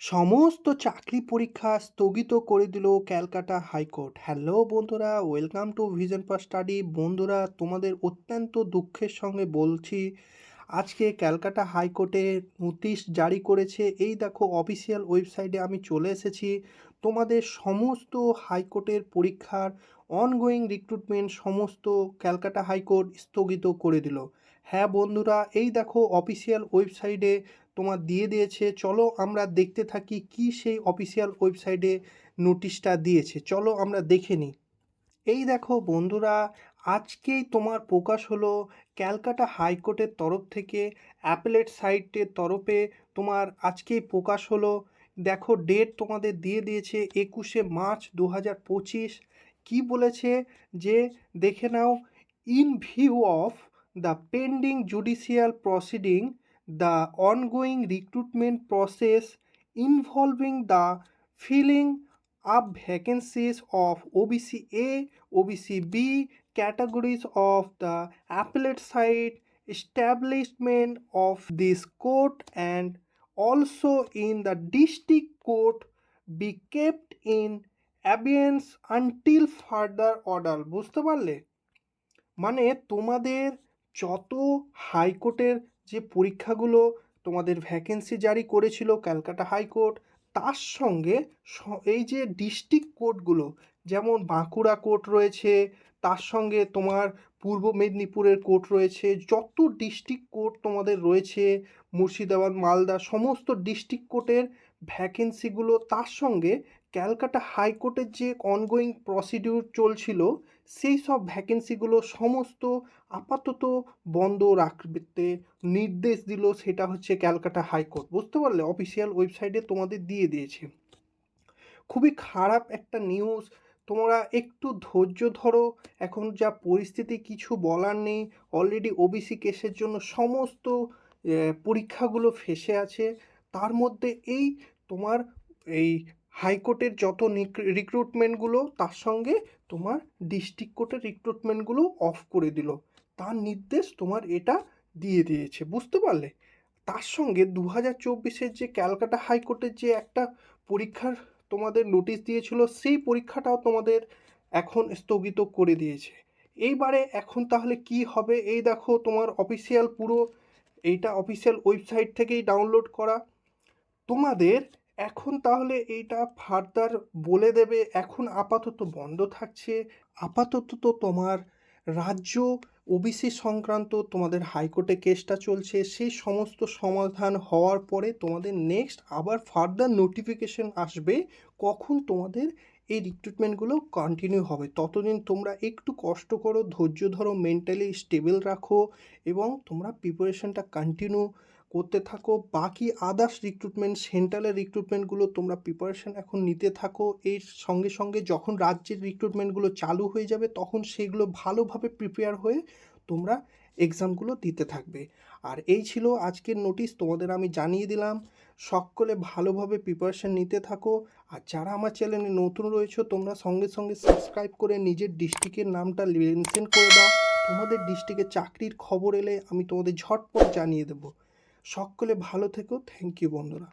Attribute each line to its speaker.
Speaker 1: সমস্ত চাকরি পরীক্ষা স্থগিত করে দিল ক্যালকাটা হাইকোর্ট। হ্যালো বন্ধুরা, welcome to vision pass study. বন্ধুরা, তোমাদের অত্যন্ত দুঃখের সঙ্গে বলছি, আজকে ক্যালকাটা হাইকোর্টে নোটিশ জারি করেছে। এই দেখো, অফিসিয়াল ওয়েবসাইটে আমি চলে এসেছি। তোমাদের সমস্ত হাইকোর্টের পরীক্ষার অনগোয়িং রিক্রুটমেন্ট সমস্ত ক্যালকাটা হাইকোর্ট স্থগিত করে দিল। হ্যাঁ বন্ধুরা, এই দেখো, অফিসিয়াল ওয়েবসাইটে তোমার দিয়ে দিয়েছে। চলো আমরা দেখতে থাকি কি সেই অফিসিয়াল ওয়েবসাইটে নোটিশটা দিয়েছে। চলো আমরা দেখে নিই। এই দেখো বন্ধুরা, আজকেই তোমার প্রকাশ হলো ক্যালকাটা হাইকোর্টের তরফ থেকে অ্যাপেলেট সাইটের তরফে তোমার আজকেই প্রকাশ হলো। দেখো ডেট তোমাদের দিয়ে দিয়েছে একুশে মার্চ দু হাজার পঁচিশ। কী বলেছে? যে দেখে নাও in view of the pending judicial proceeding the ongoing recruitment process involving the filling up vacancies of OBC A, OBC B categories of the appellate side establishment of this court and also in the district court be kept in abeyance until further order বুঝতে পারলে মানে তোমাদের যত হাইকোর্টের যে পরীক্ষাগুলো তোমাদের vacancy জারি করেছিল ক্যালকাটা হাইকোর্ট, তার সঙ্গে এই যে ডিস্ট্রিক্ট কোর্টগুলো যেমন বাঁকুড়া কোর্ট রয়েছে, তার সঙ্গে তোমার পূর্ব মেদিনীপুরের কোর্ট রয়েছে, যত ডিস্ট্রিক্ট কোর্ট তোমাদের রয়েছে, মুর্শিদাবাদ, মালদা, সমস্ত ডিস্ট্রিক্ট কোর্টের ভ্যাকেন্সিগুলো তার সঙ্গে ক্যালকাটা হাইকোর্টের যে অনগোয়িং প্রসিডিউর চলছিল, সেই সব ভ্যাকেন্সিগুলো সমস্ত আপাতত বন্ধ রাখতে নির্দেশ দিল সেটা হচ্ছে ক্যালকাটা হাইকোর্ট বুঝতে পারলে অফিসিয়াল ওয়েবসাইটে তোমাদের দিয়ে দিয়েছে। খুবই খারাপ একটা নিউজ তোমরা একটু ধৈর্য ধরো। এখন যা পরিস্থিতি কিছু বলার নেই। অলরেডি ওবিসি কেসের জন্য সমস্ত পরীক্ষাগুলো ফেসে আছে। তার মধ্যে এই তোমার, এই হাইকোর্টের যত রিক্রুটমেন্টগুলো তার সঙ্গে তোমার ডিস্ট্রিক্ট কোর্টের রিক্রুটমেন্টগুলো অফ করে দিল। তার নির্দেশ তোমার এটা দিয়ে দিয়েছে, বুঝতে পারলে? তার সঙ্গে দু হাজার চব্বিশের যে ক্যালকাটা হাইকোর্টের যে একটা পরীক্ষার তোমাদের নোটিশ দিয়েছিল, সেই পরীক্ষাটাও তোমাদের এখন স্থগিত করে দিয়েছে। এইবারে এখন তাহলে কি হবে? এই দেখো তোমার অফিসিয়াল পুরো, এইটা অফিসিয়াল ওয়েবসাইট থেকেই ডাউনলোড করা। তোমাদের এখন তাহলে এইটা ফার্দার বলে দেবে, এখন আপাতত বন্ধ থাকছে। আপাতত তো তোমার রাজ্য ওবিসি সংক্রান্ত তোমাদের হাইকোর্টে কেসটা চলছে, সেই সমস্ত সমাধান হওয়ার পরে তোমাদের নেক্সট আবার ফার্দার নোটিফিকেশন আসবে, কখন তোমাদের এই রিক্রুটমেন্টগুলো কন্টিনিউ হবে। ততদিন তোমরা একটু কষ্ট করো, ধৈর্য ধরো মেন্টালি স্টেবল রাখো এবং তোমরা প্রিপারেশনটা কন্টিনিউ করতে থাকো। বাকি আদার্স রিক্রুটমেন্ট সেন্ট্রালের রিক্রুটমেন্টগুলো তোমরা প্রিপারেশান এখন নিতে থাকো। এর সঙ্গে সঙ্গে যখন রাজ্যের রিক্রুটমেন্টগুলো চালু হয়ে যাবে, তখন সেগুলো ভালোভাবে প্রিপেয়ার হয়ে তোমরা এক্সামগুলো দিতে থাকবে। আর এই ছিল আজকের নোটিশ তোমাদের আমি জানিয়ে দিলাম। সকলে ভালোভাবে প্রিপারেশান নিতে থাকো। আর যারা আমার চ্যানেলে নতুন রয়েছে, তোমরা সঙ্গে সঙ্গে সাবস্ক্রাইব করে নিজের ডিস্ট্রিক্টের নামটা মেনশন করে দাও। তোমাদের ডিস্ট্রিক্টে চাকরির খবর এলে আমি তোমাদের ঝটপট জানিয়ে দেবো। সকলে ভালো থেকো। থ্যাংক ইউ বন্ধুরা।